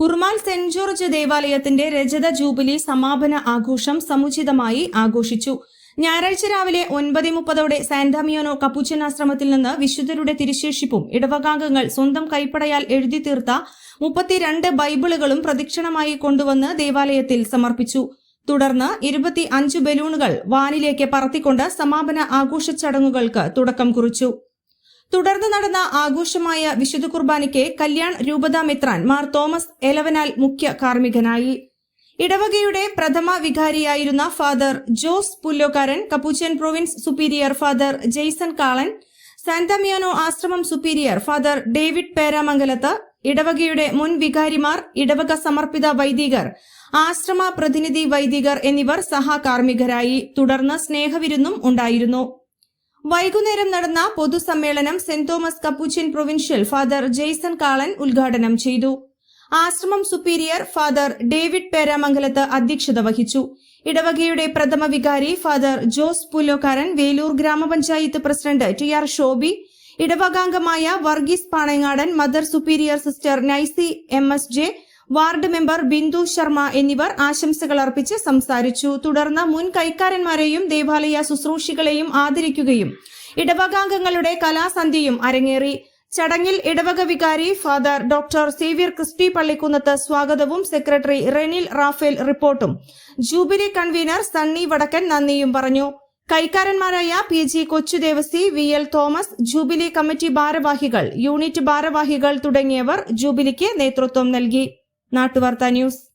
Kurmal saint George ദേവാലയത്തിന്റെ രജത jubilee സമാപന ആഘോഷം സമുചിതമായി ആഘോഷിച്ചു. ഞായറാഴ്ച രാവിലെ ഒൻപത് മുപ്പതോടെ സാന്റാമിയോനോ കപ്പുച്ചൻ ആശ്രമത്തിൽ നിന്ന് വിശുദ്ധരുടെ തിരുശേഷിപ്പും ഇടവകാംഗങ്ങൾ സ്വന്തം കൈപ്പടയാൽ എഴുതി തീർത്ത മുപ്പത്തിരണ്ട് ബൈബിളുകളും പ്രദക്ഷിണമായി കൊണ്ടുവന്ന് ദേവാലയത്തിൽ സമർപ്പിച്ചു. തുടർന്ന് ഇരുപത്തി അഞ്ച് ബലൂണുകൾ വാനിലേക്ക് പറത്തിക്കൊണ്ട് സമാപന ആഘോഷ ചടങ്ങുകൾക്ക് തുടക്കം കുറിച്ചു. തുടർന്ന് നടന്ന ആഘോഷമായ വിശുദ്ധ കുർബാനയ്ക്ക് കല്യാൺ രൂപതാ മെത്രാൻ മാർ തോമസ് എലവനാൽ മുഖ്യ കാർമ്മികനായി. ഇടവകയുടെ പ്രഥമ വികാരിയായിരുന്ന father Jose Pullokkaran Capuchin province superior father Jaison Kalan San Damiano ആശ്രമം സുപ്പീരിയർ ഫാദർ ഡേവിഡ് പേരാമംഗലത്ത് ഇടവകയുടെ മുൻ വികാരിമാർ ഇടവക സമർപ്പിത വൈദികർ ആശ്രമ പ്രതിനിധി വൈദികർ എന്നിവർ സഹകാർമ്മികരായി. തുടർന്ന് സ്നേഹവിരുന്നും ഉണ്ടായിരുന്നു. വൈകുന്നേരം നടന്ന പൊതുസമ്മേളനം saint Thomas Capuchin provincial father Jaison Kalan ഉദ്ഘാടനം ചെയ്തു. ആശ്രമം സുപ്പീരിയർ ഫാദർ ഡേവിഡ് പേരാമംഗലത്ത് അധ്യക്ഷത വഹിച്ചു. ഇടവകയുടെ പ്രഥമ വികാരി father Jose Pullokkaran Veloor grama panchayat president T R Shobi ഇടവകാംഗമായ Varghese Panayangadan mother superior sister Naisy M S J ward member Bindu Sharma എന്നിവർ ആശംസകൾ അർപ്പിച്ച് സംസാരിച്ചു. തുടർന്ന് മുൻ കൈക്കാരന്മാരെയും ദേവാലയ ശുശ്രൂഷികളെയും ആദരിക്കുകയും ഇടവകാംഗങ്ങളുടെ കലാസന്ധ്യയും അരങ്ങേറി. ചടങ്ങിൽ ഇടവക വികാരി father doctor Xavier Christy Pallikkunnath സ്വാഗതവും സെക്രട്ടറി റെനിൽ റാഫേൽ റിപ്പോർട്ടും. ജൂബിലി കൺവീനർ സണ്ണി വടക്കൻ നന്ദിയും പറഞ്ഞു. കൈക്കാരന്മാരായ P G Kochudevasi V L Thomas jubilee committee ഭാരവാഹികൾ യൂണിറ്റ് ഭാരവാഹികൾ തുടങ്ങിയവർ ജൂബിലിക്ക് നേതൃത്വം നൽകി. നാട്ടുവാർത്ത ന്യൂസ്.